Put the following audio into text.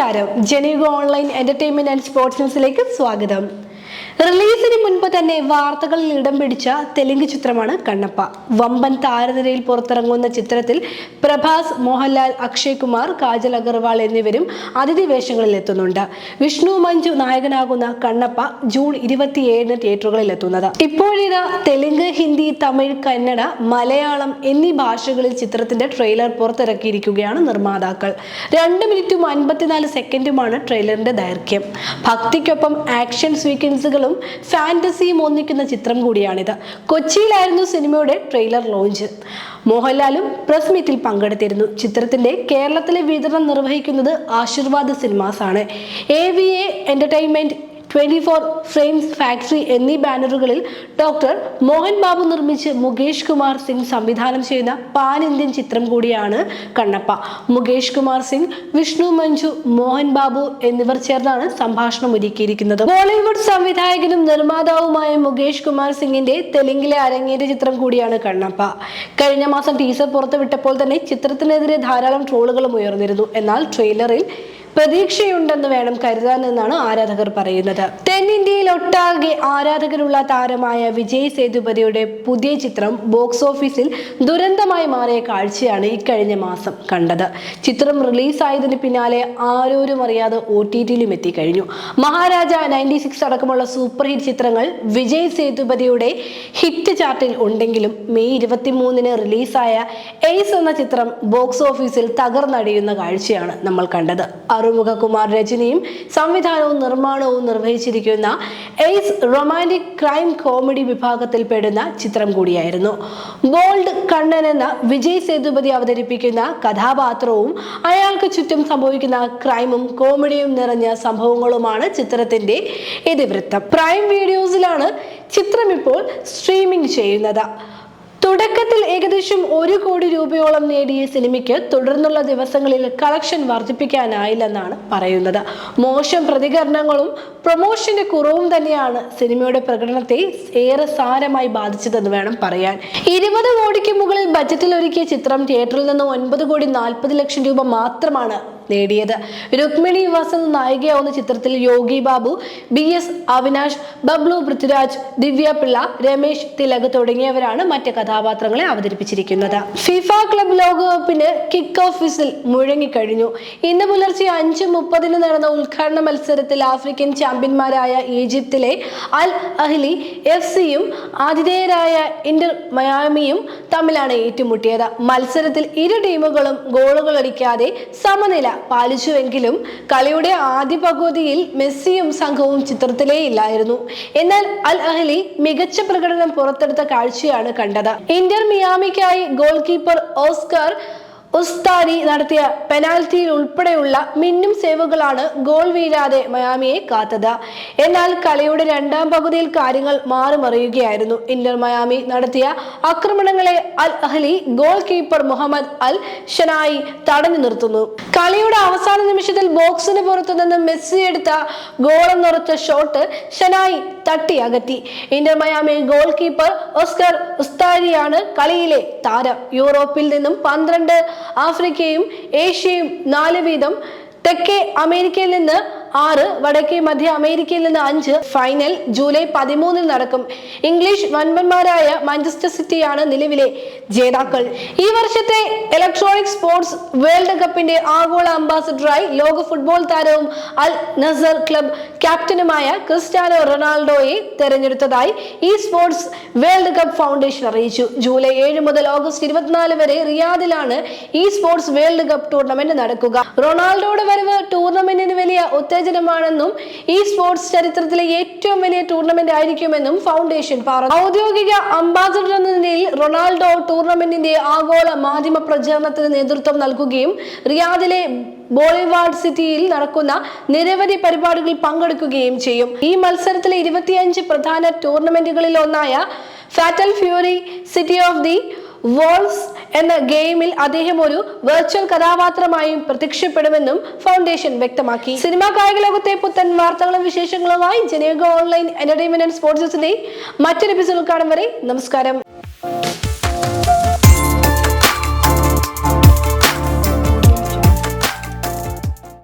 നമസ്കാരം. Janayuga online entertainment and sports ന്യൂസിലേക്ക് സ്വാഗതം. റിലീസിന് മുൻപ് തന്നെ വാർത്തകളിൽ ഇടം പിടിച്ച തെലുങ്ക് ചിത്രമാണ് കണ്ണപ്പ. വമ്പൻ താരനിരയിൽ പുറത്തിറങ്ങുന്ന ചിത്രത്തിൽ പ്രഭാസ് മോഹൻലാൽ അക്ഷയ് കുമാർ കാജൽ അഗർവാൾ എന്നിവരും അതിഥി വേഷങ്ങളിൽ എത്തുന്നുണ്ട്. വിഷ്ണു മഞ്ജു നായകനാകുന്ന കണ്ണപ്പ ജൂൺ ഇരുപത്തിയേഴിന് തിയേറ്ററുകളിൽ എത്തുന്നത്. ഇപ്പോഴിതാ തെലുങ്ക് ഹിന്ദി തമിഴ് കന്നഡ മലയാളം എന്നീ ഭാഷകളിൽ ചിത്രത്തിന്റെ ട്രെയിലർ പുറത്തിറക്കിയിരിക്കുകയാണ് നിർമ്മാതാക്കൾ. രണ്ട് മിനിറ്റും അൻപത്തിനാല് സെക്കൻഡുമാണ് ട്രെയിലറിന്റെ ദൈർഘ്യം. ഭക്തിക്കൊപ്പം ആക്ഷൻ സ്വീക്വൻസുകളും ഫാന്റസിയും ഒന്നിക്കുന്ന ചിത്രം കൂടിയാണിത്. കൊച്ചിയിലായിരുന്നു സിനിമയുടെ ട്രെയിലർ ലോഞ്ച്. മോഹൻലാലും പ്രസ് മീറ്റിൽ പങ്കെടുത്തിരുന്നു. ചിത്രത്തിന്റെ കേരളത്തിലെ വിതരണം നിർവഹിക്കുന്നത് Aashirvad സിനിമാസാണ് A V A entertainment twenty four frames factory എന്നീ ബാനറുകളിൽ ഡോക്ടർ മോഹൻ ബാബു നിർമ്മിച്ച് മുകേഷ് കുമാർ സിംഗ് സംവിധാനം ചെയ്യുന്ന പാൻ ഇന്ത്യൻ ചിത്രം കൂടിയാണ് കണ്ണപ്പ. മുകേഷ് കുമാർ സിംഗ് വിഷ്ണു മഞ്ജു മോഹൻ ബാബു എന്നിവർ ചേർന്നാണ് സംഭാഷണം ഒരുക്കിയിരിക്കുന്നത്. ബോളിവുഡ് സംവിധായകനും നിർമ്മാതാവുമായ മുകേഷ് കുമാർ സിംഗിന്റെ തെലുങ്കിലെ അരങ്ങേറ്റ ചിത്രം കൂടിയാണ് കണ്ണപ്പ. കഴിഞ്ഞ മാസം ടീസർ പുറത്തുവിട്ടപ്പോൾ തന്നെ ചിത്രത്തിനെതിരെ ധാരാളം ട്രോളുകളും ഉയർന്നിരുന്നു. എന്നാൽ ട്രെയിലറിൽ പ്രതീക്ഷയുണ്ടെന്ന് വേണം കരുതാനെന്നാണ് ആരാധകർ പറയുന്നത്. തെന്നിന്ത്യയിൽ ഒട്ടാകെ ആരാധകരുള്ള താരമായ വിജയ് സേതുപതിയുടെ പുതിയ ചിത്രം ബോക്സ് ഓഫീസിൽ ദുരന്തമായി മാറിയ കാഴ്ചയാണ് ഇക്കഴിഞ്ഞ മാസം കണ്ടത്. ചിത്രം റിലീസായതിന് പിന്നാലെ ആരോരും അറിയാതെ ഒ ടി ടിയിലും എത്തിക്കഴിഞ്ഞു. മഹാരാജ നയന്റി സിക്സ് അടക്കമുള്ള സൂപ്പർ ഹിറ്റ് ചിത്രങ്ങൾ വിജയ് സേതുപതിയുടെ ഹിറ്റ് ചാർട്ടിൽ ഉണ്ടെങ്കിലും മെയ് ഇരുപത്തിമൂന്നിന് റിലീസായ എയ്സ് എന്ന ചിത്രം ബോക്സ് ഓഫീസിൽ തകർന്നടിയുന്ന കാഴ്ചയാണ് നമ്മൾ കണ്ടത്. അറുമുഖകുമാർ രചനയും സംവിധാനവും നിർമ്മാണവും നിർവഹിച്ചിരിക്കുന്ന എയ്സ് റൊമാന്റിക് ക്രൈം കോമഡി വിഭാഗത്തിൽപ്പെടുന്ന ചിത്രം കൂടിയായിരുന്നു. ബോൾഡ് കണ്ണൻ എന്ന വിജയ് സേതുപതി അവതരിപ്പിക്കുന്ന കഥാപാത്രവും അയാൾക്ക് ചുറ്റും സംഭവിക്കുന്ന ക്രൈമും കോമഡിയും നിറഞ്ഞ സംഭവങ്ങളുമാണ് ചിത്രത്തിന്റെ ഇതിവൃത്തം. പ്രൈം വീഡിയോസിലാണ് ചിത്രം ഇപ്പോൾ സ്ട്രീമിംഗ് ചെയ്യുന്നത്. തുടക്കത്തിൽ ഏകദേശം ഒരു കോടി രൂപയോളം നേടിയ സിനിമയ്ക്ക് തുടർന്നുള്ള ദിവസങ്ങളിൽ കളക്ഷൻ വർദ്ധിപ്പിക്കാനായില്ലെന്നാണ് പറയുന്നത്. മോശം പ്രതികരണങ്ങളും പ്രൊമോഷന്റെ കുറവും തന്നെയാണ് സിനിമയുടെ പ്രകടനത്തെ ഏറെ സാരമായി ബാധിച്ചതെന്ന് വേണം പറയാൻ. ഇരുപത് കോടിക്ക് മുകളിൽ ബജറ്റിൽ ഒരുക്കിയ ചിത്രം തിയേറ്ററിൽ നിന്ന് ഒൻപത് കോടി നാൽപ്പത് ലക്ഷം രൂപ മാത്രമാണ് നേടിയത്. രുക്മിണി വസന്ത് നായികയാവുന്ന ചിത്രത്തിൽ യോഗി ബാബു ബി എസ് അവിനാഷ് ബബ്ലു പൃഥ്വിരാജ് ദിവ്യ പിള്ള രമേശ് തിലക് തുടങ്ങിയവരാണ് മറ്റ് കഥാപാത്രങ്ങളെ അവതരിപ്പിച്ചിരിക്കുന്നത്. ഫിഫ ക്ലബ് ലോകകപ്പിന് കിക്ക് ഓഫീസിൽ മുഴങ്ങിക്കഴിഞ്ഞു. ഇന്ന് പുലർച്ചെ അഞ്ച് മുപ്പതിന് നടന്ന ഉദ്ഘാടന മത്സരത്തിൽ ആഫ്രിക്കൻ ചാമ്പ്യന്മാരായ ഈജിപ്തിലെ അൽ അഹ്ലി എഫ് സിയും ആതിഥേയരായ ഇന്റർ മയാമിയും തമ്മിലാണ് ഏറ്റുമുട്ടിയത്. മത്സരത്തിൽ ഇരു ടീമുകളും ഗോളുകൾ അടിക്കാതെ സമനില പാലിച്ചുവെങ്കിലും കളിയുടെ ആദ്യ പകുതിയിൽ മെസ്സിയും സംഘവും ചിത്രത്തിലേ ഇല്ലായിരുന്നു. എന്നാൽ അൽ അഹ്ലി മികച്ച പ്രകടനം പുറത്തെടുത്ത കാഴ്ചയാണ് കണ്ടത്. ഇന്റർ മിയാമിക്കായി ഗോൾ കീപ്പർ ഓസ്കർ ഉസ്താരി നടത്തിയ പെനാൽറ്റിയിൽ ഉൾപ്പെടെയുള്ള മിന്നും സേവുകളാണ് ഗോൾ വീഴാതെ മയാമിയെ കാത്തത്. എന്നാൽ കളിയുടെ രണ്ടാം പകുതിയിൽ കാര്യങ്ങൾ മാറിമറിയുകയായിരുന്നു. ഇന്റർ മയാമി നടത്തിയ ആക്രമണങ്ങളെ Al Ahly goalkeeper Mohamed Al Shenawy തടഞ്ഞു നിർത്തുന്നു. കളിയുടെ അവസാന നിമിഷത്തിൽ ബോക്സിന് പുറത്തു നിന്ന് മെസ്സി എടുത്ത ഗോളെന്നുറച്ച ഷോട്ട് ഷനായി തട്ടി അകറ്റി. Inter Miami goal keeper Oscar ഉസ്താരിയാണ് കളിയിലെ താരം. യൂറോപ്പിൽ നിന്നും പന്ത്രണ്ട് ആഫ്രിക്കയും ഏഷ്യയും നാല് വീതം തെക്കേ അമേരിക്കയിൽ നിന്ന് ആറ് വടക്കേ മധ്യ അമേരിക്കയിൽ നിന്ന് അഞ്ച് ഫൈനൽ ജൂലൈ പതിമൂന്നിൽ നടക്കും. ഇംഗ്ലീഷ് വൻപന്മാരായ മാഞ്ചസ്റ്റർ സിറ്റിയാണ് നിലവിലെ ജേതാക്കൾ. ഈ വർഷത്തെ ഇലക്ട്രോണിക് സ്പോർട്സ് വേൾഡ് കപ്പിന്റെ ആഗോള അംബാസഡറായി ലോക ഫുട്ബോൾ താരവും അൽ നസർ ക്ലബ് ക്യാപ്റ്റനുമായ ക്രിസ്റ്റ്യാനോ റൊണാൾഡോയെ തെരഞ്ഞെടുത്തതായി ഈ സ്പോർട്സ് വേൾഡ് കപ്പ് ഫൗണ്ടേഷൻ അറിയിച്ചു. ജൂലൈ ഏഴ് മുതൽ ഓഗസ്റ്റ് ഇരുപത്തിനാല് വരെ റിയാദിലാണ് ഈ സ്പോർട്സ് വേൾഡ് കപ്പ് ടൂർണമെന്റ് നടക്കുക. റൊണാൾഡോയുടെ വരവ് ടൂർണമെന്റിന് വലിയ ഉത്തേജനമാണെന്നും ഈ സ്പോർട്സ് ചരിത്രത്തിലെ ഏറ്റവും വലിയ ടൂർണമെന്റ് ആയിരിക്കുമെന്നും ഫൗണ്ടേഷൻ പറഞ്ഞു. ഔദ്യോഗിക അംബാസഡർ എന്ന നിലയിൽ റൊണാൾഡോ ടൂർണമെന്റിന്റെ ആഗോള മാധ്യമ പ്രചരണത്തിന് നേതൃത്വം നൽകുകയും റിയാദിലെ ബോളിവാർഡ് സിറ്റിയിൽ നടക്കുന്ന നിരവധി പരിപാടികളിൽ പങ്കെടുക്കുകയും ചെയ്യും. ഈ മത്സരത്തിലെ ഇരുപത്തിയഞ്ച് പ്രധാന ടൂർണമെന്റുകളിൽ ഒന്നായ Fatal Fury City of the Wolves എന്ന ഗെയിമിൽ അദ്ദേഹം ഒരു വെർച്വൽ കഥാപാത്രമായും പ്രത്യക്ഷപ്പെടുമെന്നും ഫൗണ്ടേഷൻ വ്യക്തമാക്കി. സിനിമാ കായിക ലോകത്തെ പുത്തൻ വാർത്തകളും വിശേഷങ്ങളുമായി ജനേഗ ഓൺലൈൻ എന്റർടൈൻമെന്റ് ആൻഡ് സ്പോർട്സിന്റെ മറ്റൊരു എപ്പിസോഡിൽ കാണും വരെ നമസ്കാരം.